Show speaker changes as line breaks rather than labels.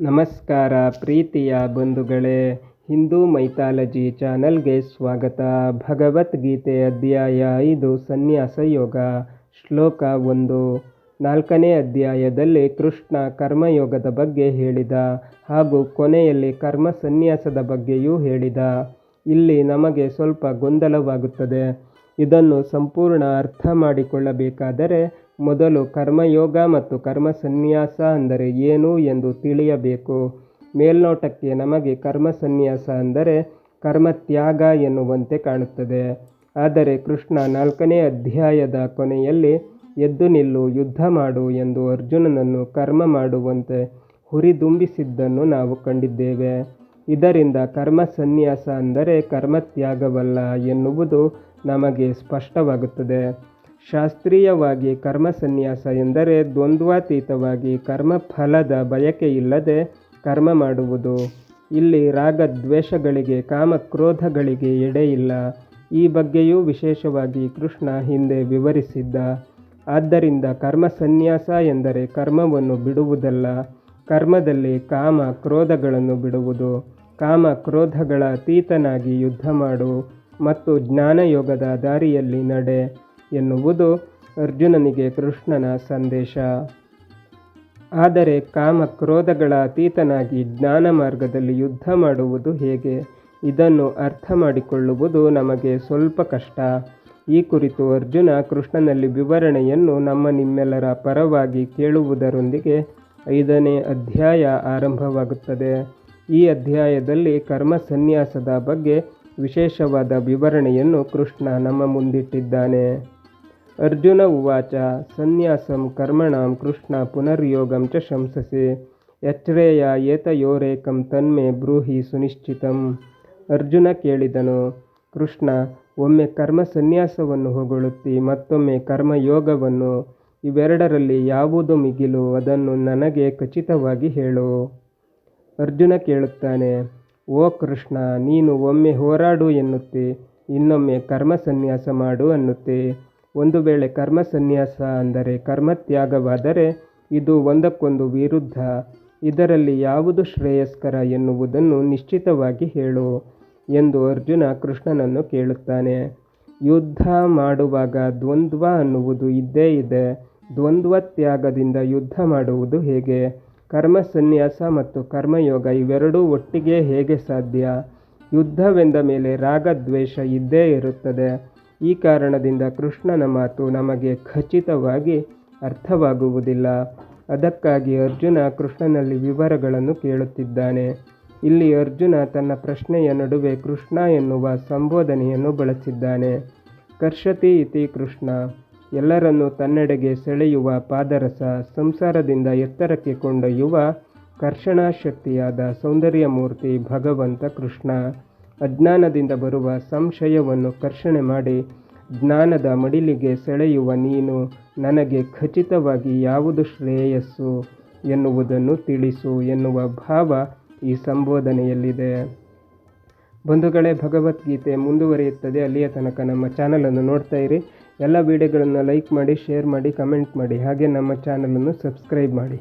ನಮಸ್ಕಾರ ಪ್ರೀತಿಯ ಬಂಧುಗಳೇ, ಹಿಂದೂ ಮೈಥಾಲಜಿ ಚಾನಲ್ಗೆ ಸ್ವಾಗತ. ಭಗವದ್ಗೀತೆ ಅಧ್ಯಾಯ ಐದು, ಸನ್ಯಾಸ ಯೋಗ, ಶ್ಲೋಕ ಒಂದು. ನಾಲ್ಕನೇ ಅಧ್ಯಾಯದಲ್ಲಿ ಕೃಷ್ಣ ಕರ್ಮಯೋಗದ ಬಗ್ಗೆ ಹೇಳಿದ ಹಾಗೂ ಕೊನೆಯಲ್ಲಿ ಕರ್ಮ ಸನ್ಯಾಸದ ಬಗ್ಗೆಯೂ ಹೇಳಿದ. ಇಲ್ಲಿ ನಮಗೆ ಸ್ವಲ್ಪ ಗೊಂದಲವಾಗುತ್ತದೆ. ಇದನ್ನು ಸಂಪೂರ್ಣ ಅರ್ಥ ಮಾಡಿಕೊಳ್ಳಬೇಕಾದರೆ ಮೊದಲು ಕರ್ಮಯೋಗ ಮತ್ತು ಕರ್ಮಸನ್ಯಾಸ ಅಂದರೆ ಏನು ಎಂದು ತಿಳಿಯಬೇಕು. ಮೇಲ್ನೋಟಕ್ಕೆ ನಮಗೆ ಕರ್ಮಸನ್ಯಾಸ ಅಂದರೆ ಕರ್ಮ ತ್ಯಾಗ ಎನ್ನುವಂತೆ ಕಾಣುತ್ತದೆ. ಆದರೆ ಕೃಷ್ಣ ನಾಲ್ಕನೇ ಅಧ್ಯಾಯದ ಕೊನೆಯಲ್ಲಿ, ಎದ್ದು ನಿಲ್ಲು, ಯುದ್ಧ ಮಾಡು ಎಂದು ಅರ್ಜುನನನ್ನು ಕರ್ಮ ಮಾಡುವಂತೆ ಹುರಿದುಂಬಿಸಿದ್ದನ್ನು ನಾವು ಕಂಡಿದ್ದೇವೆ. ಇದರಿಂದ ಕರ್ಮ ಸನ್ಯಾಸ ಅಂದರೆ ಕರ್ಮತ್ಯಾಗವಲ್ಲ ಎನ್ನುವುದು ನಮಗೆ ಸ್ಪಷ್ಟವಾಗುತ್ತದೆ. ಶಾಸ್ತ್ರೀಯವಾಗಿ ಕರ್ಮಸನ್ಯಾಸ ಎಂದರೆ ದ್ವಂದ್ವಾತೀತವಾಗಿ ಕರ್ಮಫಲದ ಬಯಕೆಯಿಲ್ಲದೆ ಕರ್ಮ ಮಾಡುವುದು. ಇಲ್ಲಿ ರಾಗದ್ವೇಷಗಳಿಗೆ, ಕಾಮಕ್ರೋಧಗಳಿಗೆ ಎಡೆಯಿಲ್ಲ ಈ ಬಗ್ಗೆಯೂ ವಿಶೇಷವಾಗಿ ಕೃಷ್ಣ ಹಿಂದೆ ವಿವರಿಸಿದ್ದ. ಆದ್ದರಿಂದ ಕರ್ಮ ಸನ್ಯಾಸ ಎಂದರೆ ಕರ್ಮವನ್ನು ಬಿಡುವುದಲ್ಲ. ಕರ್ಮದಲ್ಲಿ ಕಾಮ ಕ್ರೋಧಗಳನ್ನು ಬಿಡುವುದು. ಕಾಮ ಕ್ರೋಧಗಳ ಅತೀತನಾಗಿ ಯುದ್ಧ ಮಾಡು ಮತ್ತು ಜ್ಞಾನಯೋಗದ ದಾರಿಯಲ್ಲಿ ನಡೆ. ಎನ್ನುವುದು ಅರ್ಜುನನಿಗೆ ಕೃಷ್ಣನ ಸಂದೇಶ. ಆದರೆ ಕಾಮ ಕ್ರೋಧಗಳ ಅತೀತನಾಗಿ ಜ್ಞಾನ ಮಾರ್ಗದಲ್ಲಿ ಯುದ್ಧ ಮಾಡುವುದು ಹೇಗೆ? ಇದನ್ನು ಅರ್ಥ ಮಾಡಿಕೊಳ್ಳುವುದು ನಮಗೆ ಸ್ವಲ್ಪ ಕಷ್ಟ. ಈ ಕುರಿತು ಅರ್ಜುನ ಕೃಷ್ಣನಲ್ಲಿ ವಿವರಣೆಯನ್ನು ನಮ್ಮ ನಿಮ್ಮೆಲ್ಲರ ಪರವಾಗಿ ಕೇಳುವುದರೊಂದಿಗೆ ಐದನೇ ಅಧ್ಯಾಯ ಆರಂಭವಾಗುತ್ತದೆ. ಈ ಅಧ್ಯಾಯದಲ್ಲಿ ಕರ್ಮ ಸನ್ಯಾಸದ ಬಗ್ಗೆ ವಿಶೇಷವಾದ ವಿವರಣೆಯನ್ನು ಕೃಷ್ಣ ನಮ್ಮ ಮುಂದಿಟ್ಟಿದ್ದಾನೆ. ಅರ್ಜುನ ಉವಾಚ, ಸನ್ಯಾಸಂ ಕರ್ಮಣಾಂ ಕೃಷ್ಣ ಪುನರ್ಯೋಗಂ ಚ ಶಂಸಸೆ ಯಚ್ರೇಯ ಏತಯೋರೇಕಂ ತನ್ಮೆ ಬ್ರೂಹಿ ಸುನಿಶ್ಚಿತಂ. ಅರ್ಜುನ ಕೇಳಿದನು, ಕೃಷ್ಣ, ಒಮ್ಮೆ ಕರ್ಮ ಸನ್ಯಾಸವನ್ನು ಹೊಗಳುತ್ತಿ ಮತ್ತೊಮ್ಮೆ ಕರ್ಮಯೋಗವನ್ನು ಇವೆರಡರಲ್ಲಿ ಯಾವುದು ಮಿಗಿಲು, ಅದನ್ನು ನನಗೆ ಖಚಿತವಾಗಿ ಹೇಳು. ಅರ್ಜುನ ಕೇಳುತ್ತಾನೆ, ಓ ಕೃಷ್ಣ, ನೀನು ಒಮ್ಮೆ ಹೋರಾಡು ಎನ್ನುತ್ತೆ, ಇನ್ನೊಮ್ಮೆ ಕರ್ಮ ಸನ್ಯಾಸ ಮಾಡು ಅನ್ನುತ್ತೆ. ಒಂದು ವೇಳೆ ಕರ್ಮ ಸನ್ಯಾಸ ಅಂದರೆ ಕರ್ಮತ್ಯಾಗವಾದರೆ ಇದು ಒಂದಕ್ಕೊಂದು ವಿರುದ್ಧ. ಇದರಲ್ಲಿ ಯಾವುದು ಶ್ರೇಯಸ್ಕರ ಎನ್ನುವುದನ್ನು ನಿಶ್ಚಿತವಾಗಿ ಹೇಳು ಎಂದು ಅರ್ಜುನ ಕೃಷ್ಣನನ್ನು ಕೇಳುತ್ತಾನೆ. ಯುದ್ಧ ಮಾಡುವಾಗ ದ್ವಂದ್ವ ಅನ್ನುವುದು ಇದ್ದೇ ಇದೆ. ದ್ವಂದ್ವ ತ್ಯಾಗದಿಂದ ಯುದ್ಧ ಮಾಡುವುದು ಹೇಗೆ? ಕರ್ಮ ಸನ್ಯಾಸ ಮತ್ತು ಕರ್ಮಯೋಗ ಇವೆರಡೂ ಒಟ್ಟಿಗೆ ಹೇಗೆ ಸಾಧ್ಯ? ಯುದ್ಧವೆಂದ ಮೇಲೆ ರಾಗದ್ವೇಷ ಇದ್ದೇ ಇರುತ್ತದೆ. ಈ ಕಾರಣದಿಂದ ಕೃಷ್ಣನ ಮಾತು ನಮಗೆ ಖಚಿತವಾಗಿ ಅರ್ಥವಾಗುವುದಿಲ್ಲ. ಅದಕ್ಕಾಗಿ ಅರ್ಜುನ ಕೃಷ್ಣನಲ್ಲಿ ವಿವರಗಳನ್ನು ಕೇಳುತ್ತಿದ್ದಾನೆ. ಇಲ್ಲಿ ಅರ್ಜುನ ತನ್ನ ಪ್ರಶ್ನೆಯ ನಡುವೆ ಕೃಷ್ಣ ಎನ್ನುವ ಸಂಬೋಧನೆಯನ್ನು ಬಳಸಿದ್ದಾನೆ. ಕರ್ಷತಿ ಇತಿ ಕೃಷ್ಣ, ಎಲ್ಲರನ್ನೂ ತನ್ನೆಡೆಗೆ ಸೆಳೆಯುವ ಪಾದರಸ, ಸಂಸಾರದಿಂದ ಎತ್ತರಕ್ಕೆ ಕೊಂಡೊಯ್ಯುವ ಕರ್ಷಣಾಶಕ್ತಿಯಾದ ಸೌಂದರ್ಯಮೂರ್ತಿ ಭಗವಂತ ಕೃಷ್ಣ. ಅಜ್ಞಾನದಿಂದ ಬರುವ ಸಂಶಯವನ್ನು ಕರ್ಷಣೆ ಮಾಡಿ ಜ್ಞಾನದ ಮಡಿಲಿಗೆ ಸೆಳೆಯುವ ನೀನು ನನಗೆ ಖಚಿತವಾಗಿ ಯಾವುದು ಶ್ರೇಯಸ್ಸು ಎನ್ನುವುದನ್ನು ತಿಳಿಸು ಎನ್ನುವ ಭಾವ ಈ ಸಂಬೋಧನೆಯಲ್ಲಿದೆ. ಬಂಧುಗಳೇ, ಭಗವದ್ಗೀತೆ ಮುಂದುವರಿಯುತ್ತದೆ. ಅಲ್ಲಿಯ ತನಕ ನಮ್ಮ ಚಾನಲನ್ನು ನೋಡ್ತಾ ಇರಿ. ಎಲ್ಲ ವಿಡಿಯೋಗಳನ್ನು ಲೈಕ್ ಮಾಡಿ, ಶೇರ್ ಮಾಡಿ, ಕಮೆಂಟ್ ಮಾಡಿ. ಹಾಗೆ ನಮ್ಮ ಚಾನಲನ್ನು ಸಬ್ಸ್ಕ್ರೈಬ್ ಮಾಡಿ.